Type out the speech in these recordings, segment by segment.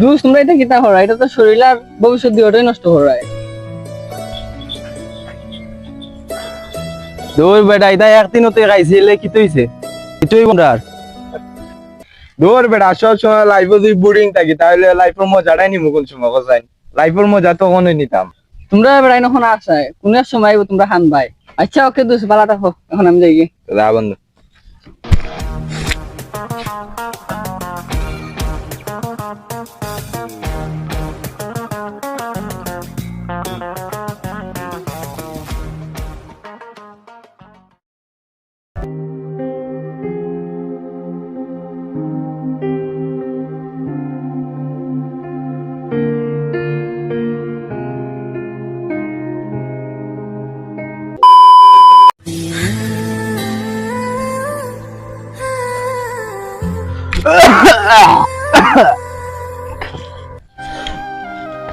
দুস তোমরা এটা কিতা করা এটা তো শরীর আর ভবিষ্যৎ নষ্ট করায় দূর বেটা এটা একদিনতে খাইছিলে কি তৈছে? কিছুই বন্ধার। দূর বেটা সব সময় লাইফে যদি বোরিং থাকি তাহলে লাইফের মজাটাই নিমু কোন সময় কোথায় লাইফের মজা তখনই নিতাম। তোমরা বেড়াই এখন আসায় কোন সময় তোমরা খান ভাই আচ্ছা ওকে দুস বালা থাকো এখন আমি যাই গিয়ে। বন্ধু।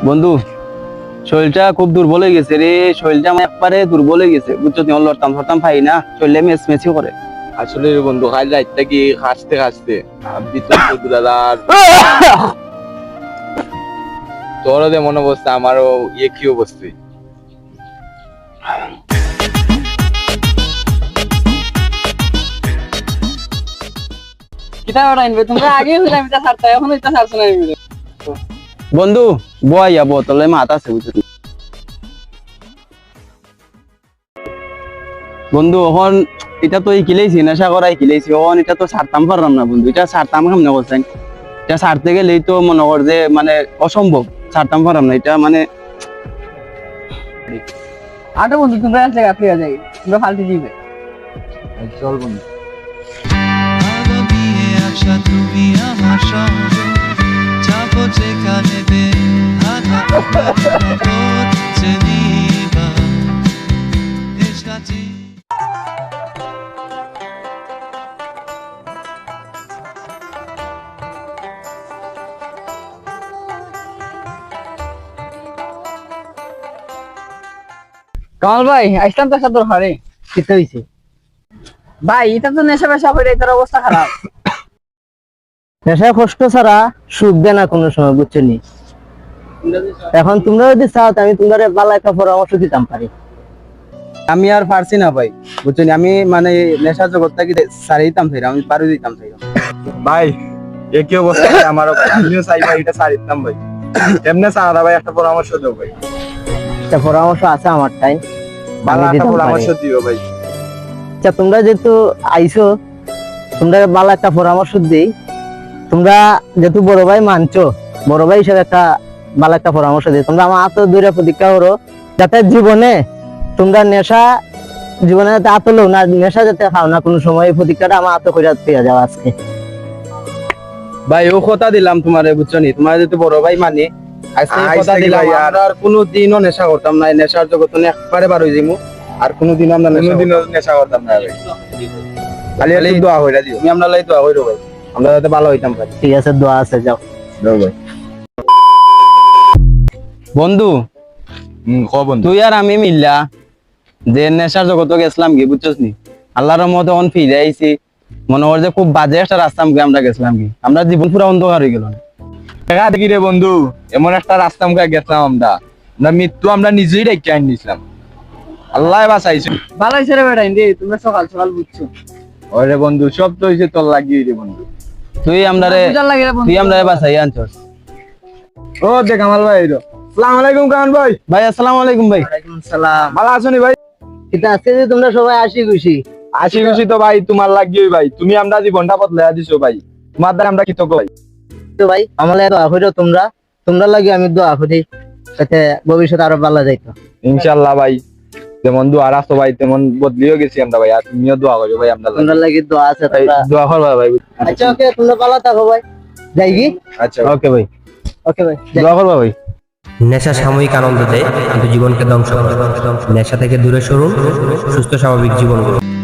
বন্ধু শরীরটা খুব দুর্বল হয়ে গেছে রে। শরীরটা আমার একবারে দুর্বল হয়ে গেছে। বুঝছ তুমি লড়তাম ফরতাম পাই না। শরীরে মেস মেসি করে। আসলে রে বন্ধু কাল রাতটা কি হাসতে হাসতে? ভিতর দাদা। তোর যেমন অবস্থা আমারও ইয়ে কি অবস্থা? কিতা বেড়াই আনবে তোমরা আগে হইলে আমি তা এখন এটা ছাড়ছো না আমি। বন্ধু বয়া বোতলে মাথা আছে তুমি? বন্ধু এখন এটা তো এই কিলেছি নেশা করাই কিলেছি এখন এটা তো ছাড়তাম পারলাম না বন্ধু এটা ছাড়তাম কেমন করছেন এটা ছাড়তে গেলেই তো মনে কর যে মানে অসম্ভব ছাড়তাম পারলাম না এটা মানে আটা বন্ধু তোমরা আছে তোমরা ফালতু দিবে চল বন্ধু। তুমি আমার সঙ্গে। যাব যেখানে কামাল ভাই আসলাম তো একটা দরকারে কিতে হইছে। ভাই এটা তো নেশা বেশা করে এটার অবস্থা খারাপ। নেশা কষ্ট ছাড়া সুখ দেয় না কোনো সময় বুঝছ নি এখন তোমরা যদি চাও আমি তোমরা ভালো একটা পরামর্শ দিতাম পারি। আমি আর পারছি না ভাই বুঝছ আমি মানে নেশা জগৎ থেকে সারি দিতাম চাই আমি পারু দিতাম চাই ভাই এ কি অবস্থা ভাই আমারও আমিও চাই ভাই এটা সারিতাম ভাই। এমনি সারা ভাই একটা পরামর্শ দেবো ভাই। একটা পরামর্শ আছে আমার টাইম ভালো একটা পরামর্শ দিও ভাই। আচ্ছা তোমরা যেহেতু আইছো তোমরা ভালো একটা পরামর্শ দিই। তোমরা যেহেতু বড় ভাই মানছো বড় ভাই হিসেবে একটা ভালো একটা পরামর্শ দিই তোমরা আমার হাতে দূরে প্রতীক্ষা করো যাতে জীবনে তোমরা নেশা জীবনে যাতে আতলো না নেশা যাতে খাও না কোনো সময় এই প্রতীক্ষাটা আমার হাতে করে পেয়ে যাও আজকে। ভাই ও কথা দিলাম তোমারে বুঝছ নি? তোমার যদি বড় ভাই মানি আজকে কথা দিলাম আর- আমরা কোনো দিনও নেশা করতাম না নেশার নিয়ে একবারে বার হয়ে যাব আর কোনো দিন আমরা নেশা কোনোদিনও নেশা করতাম না ভাই। খালি দোয়া হইরা দিও। তুমি আমরা লাই দোয়া ভাই। আমরা যাতে ভালো হইতাম পারি ঠিক আছে দোয়া আছে যাও। দাও ভাই। বন্ধু ক বন্ধু? তুই আর আমি মিললা যে নেশার জগত গেছিলাম কি বুঝছস নি? আল্লাহর রহমতে অন ফিরে আইছি। মনে কর যে খুব বাজে একটা রাস্তা কি আমরা গেছিলাম কি? আমরা জীবন পুরো অন্ধকার হয়ে গেল দেখা দেখি রে বন্ধু এমন একটা রাস্তা মুখে গেছিলাম আমরা। আমরা মৃত্যু আমরা নিজেই ডেকে আনি দিছিলাম আল্লাহ বাঁচাইছে। ভালো হয়েছে রে বেড়াই রে তোমরা সকাল সকাল বুঝছ। ওরে বন্ধু সব তো হইছে তোর লাগিয়ে রে বন্ধু। তুই আমরা রে বন্ধু। তুই আমরা বাসাই আনছস। ও দেখ কামাল ভাই আলাইকুম কামাল ভাই। ভাই আসসালামু আলাইকুম ভাই। সালাম ভালো আছো নি ভাই? কিন্তু আজকে যে তোমরা সবাই আসি খুশি। আশি খুশি তো ভাই তোমার লাগিয়ে ভাই। তুমি আমরা জীবনটা বদলে দিছো ভাই। তোমার দ্বারা আমরা কৃতজ্ঞ ভাই। তো ভাই আমার লাগে দোয়া করো তোমরা। তোমরা লাগে আমি দোয়া করি যাতে ভবিষ্যৎ আরও ভালো যাইতো। ইনশাল্লাহ ভাই যেমন দোয়া রাখো ভাই তেমন বদলিও গেছি আমরা ভাই আর তুমিও দোয়া করো ভাই আমরা তোমরা লাগে দোয়া আছে ভাই, দোয়া করবা ভাই। আচ্ছা ওকে তোমরা ভালো থাকো ভাই। যাই কি? আচ্ছা ওকে ভাই। ওকে ভাই। দোয়া করবা ভাই। নেশা সাময়িক আনন্দ দেয়, কিন্তু জীবনকে ধ্বংস করে। নেশা থেকে দূরে সরুন, সুস্থ স্বাভাবিক জীবন গড়ুন